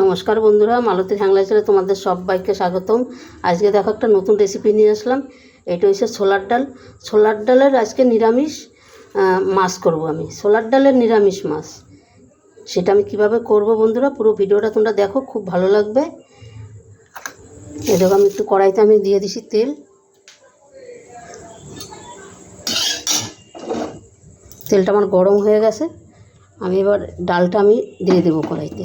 নমস্কার বন্ধুরা, মালতী হ্যাংলা ছেলে তোমাদের সবাইকে স্বাগতম। আজকে দেখো একটা নতুন রেসিপি নিয়ে আসলাম। এটা হচ্ছে ছোলার ডাল। ছোলার ডালের আজকে নিরামিষ মাছ করব আমি। ছোলার ডালের নিরামিষ মাছ। সেটা আমি কীভাবে করব বন্ধুরা, পুরো ভিডিওটা তোমরা দেখো, খুব ভালো লাগবে। আমি একটু কড়াইতে আমি দিয়ে দিছি তেল। তেলটা আমার গরম হয়ে গেছে। আমি এবার ডালটা আমি দিয়ে দেবো কড়াইতে।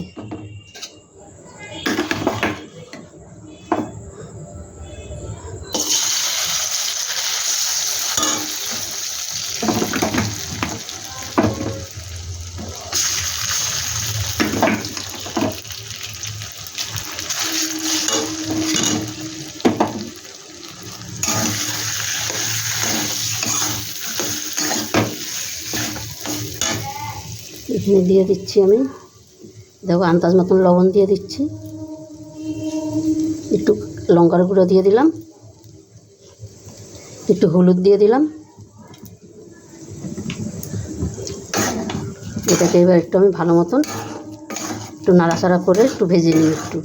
এখানে দিয়ে দিচ্ছি আমি। দেখো আন্দাজ মতন লবণ দিয়ে দিচ্ছি। একটু লঙ্কার গুঁড়ো দিয়ে দিলাম। একটু হলুদ দিয়ে দিলাম। এটাকে এবার একটু আমি ভালো মতন একটু নাড়াচাড়া করে একটু ভেজে নিই একটু।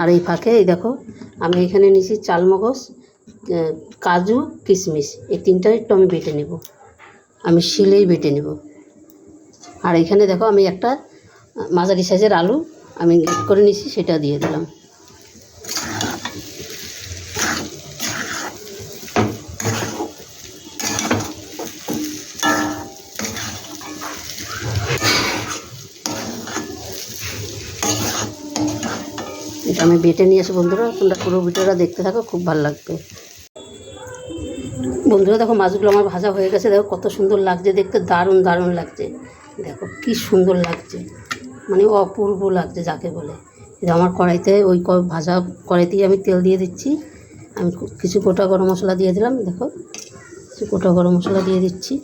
আর এই ফাঁকে এই দেখো, আমি এখানে নিয়েছি চালমগজ কাজু, কিশমিশ। এই তিনটা একটু আমি বেটে নেব। আমি শিলেই বেটে নেব। আর এখানে দেখো আমি একটা, মাঝারি সাইজের আলু আমি গ্রেট করে নিয়েছি, সেটা দিয়ে দিলাম। এটা আমি বেটে নিয়ে এসে বন্ধুরা, তোমরা পুরো ভিডিওটা দেখতে থাকো, খুব ভালো লাগবে। বন্ধুরা, দেখো মাছগুলো আমার ভাজা হয়ে গেছে। দেখো কত সুন্দর লাগছে, দেখতে দারুণ দারুণ লাগছে। দেখো কি সুন্দর লাগছে। মানে অপূর্ব লাগছে যাকে বলে। আমার কড়াইতে ওই ভাজা কড়াইতেই আমি তেল দিয়ে দিচ্ছি। আমি কিছু গোটা গরম মশলা দিয়ে দিলাম, দেখো। কিছু গোটা গরম মশলা দিয়ে দিচ্ছি।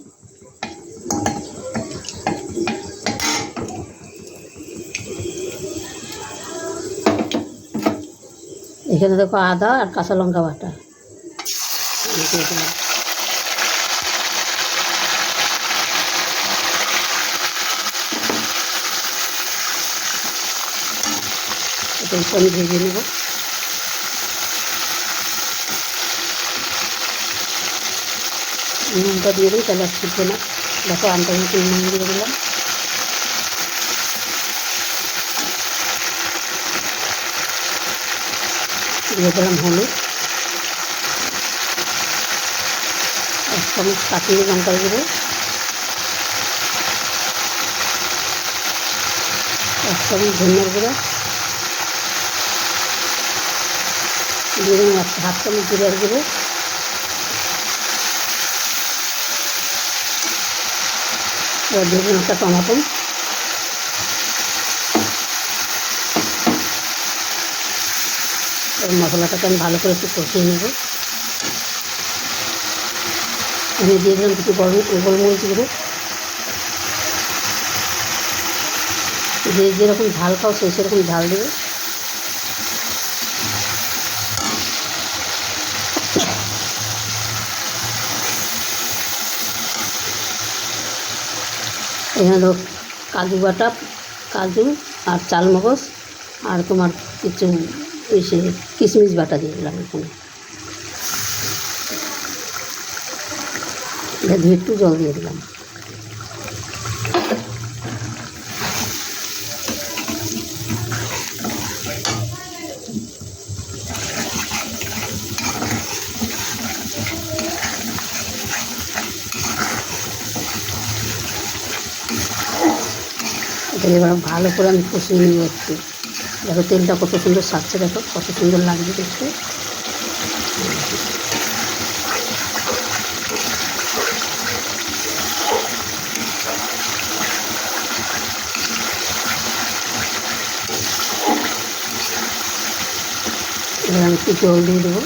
এখানে দেখো আদা আর কাঁচা লঙ্কা বাটা। একটু আমি ভেজে নেব। নুনটা দিয়ে দিই তাহলে আর ছুটবে না। দেখো, আমটা মতো নুন দিয়ে দিলাম। দিয়ে দিলাম হলুদ। এক চামচ কাঁচিয়ে লঙ্কার গুঁড়ো এক চামচ ধনিয়ার গুঁড়ো। দিয়ে দিলাম এক হাফ চামচ জিরার গুঁড়ো। এবার দিয়ে দিলাম একটা টমাটো। এবার মশলাটাকে আমি ভালো করে একটু কষিয়ে নেব। আমি দিয়ে দিলাম কিছু গরম, গোলমরিচ গুঁড়ো। যে যেরকম ঝাল খাও, সেই সেরকম ঝাল দেবে। এখানে ধর কাজু বাটা, কাজু আর চালমগজ আর তোমার কিছু এসে কিশমিশ বাটা দিয়ে দিলাম এখানে। একটু জল দিয়ে দিলাম। এটা এবার ভালো করে আমি কষিয়ে নিব একটু। দেখো তেলটা কত সুন্দর সাজছে দেখো কত সুন্দর লাগছে দেখতে। এবার আমি একটু জল দিয়ে দেবো।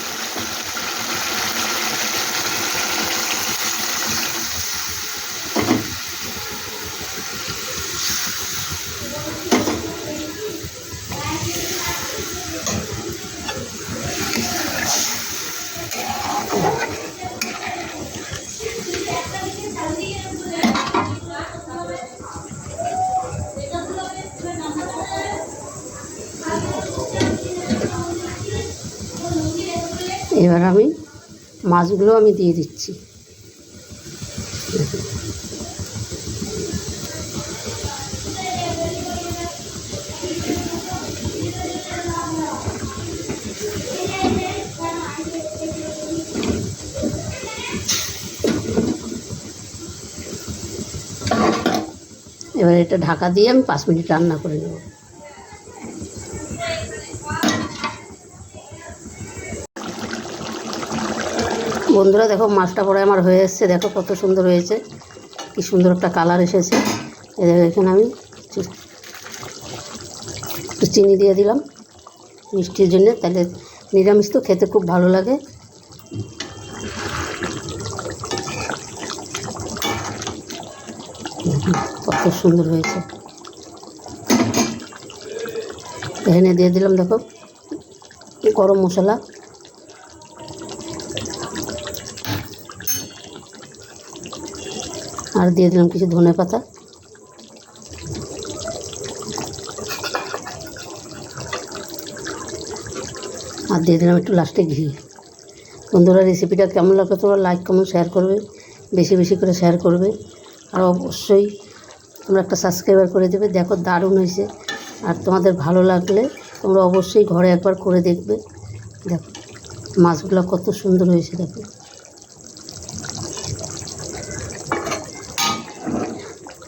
এবার আমি মাছগুলো আমি দিয়ে দিচ্ছি। এবার এটা ঢাকা দিয়ে আমি পাঁচ মিনিট রান্না করে নেব। বন্ধুরা দেখো, মাছটা পরে আমার হয়ে এসছে। দেখো কত সুন্দর হয়েছে। কি সুন্দর একটা কালার এসেছে। এই দেখো, এখানে আমি একটু চিনি দিয়ে দিলাম মিষ্টির জন্য। তাহলে নিরামিষ তো খেতে খুব ভালো লাগে। কত সুন্দর হয়েছে। এখানে দিয়ে দিলাম, দেখো, গরম মশলা। আর দিয়ে দিলাম কিছু ধনে পাতা। আর দিয়ে দিলাম একটু লাস্টে ঘি। বন্ধুরা রেসিপিটা কেমন লাগল তোমরা লাইক কমেন্ট শেয়ার করবে। বেশি বেশি করে শেয়ার করবে। আর অবশ্যই তোমরা একটা সাবস্ক্রাইবার করে দেবে। দেখো দারুণ হয়েছে। আর তোমাদের ভালো লাগলে তোমরা অবশ্যই ঘরে একবার করে দেখবে। দেখো, মাছগুলো কত সুন্দর হয়েছে দেখো।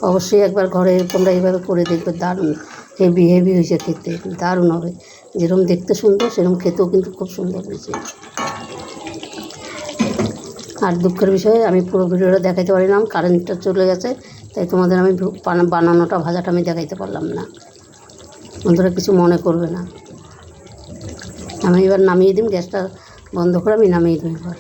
অবশ্যই একবার ঘরে তোমরা এইভাবে করে দেখবে, দারুণ। হেভি হেভি হয়েছে খেতে, দারুণ হবে। যেরকম দেখতে সুন্দর, সেরকম খেতেও কিন্তু খুব সুন্দর হয়েছে। আর দুঃখের বিষয়ে, আমি পুরো ভিডিওটা দেখাইতে পারিলাম কারেন্টটা চলে গেছে, তাই তোমাদের আমি বানা- বানানোটা, ভাজাটা আমি দেখাইতে পারলাম না। বন্ধুরা, কিছু মনে করবে না। আমি এবার নামিয়ে দিই গ্যাসটা বন্ধ করে আমি নামিয়ে দিই এবার।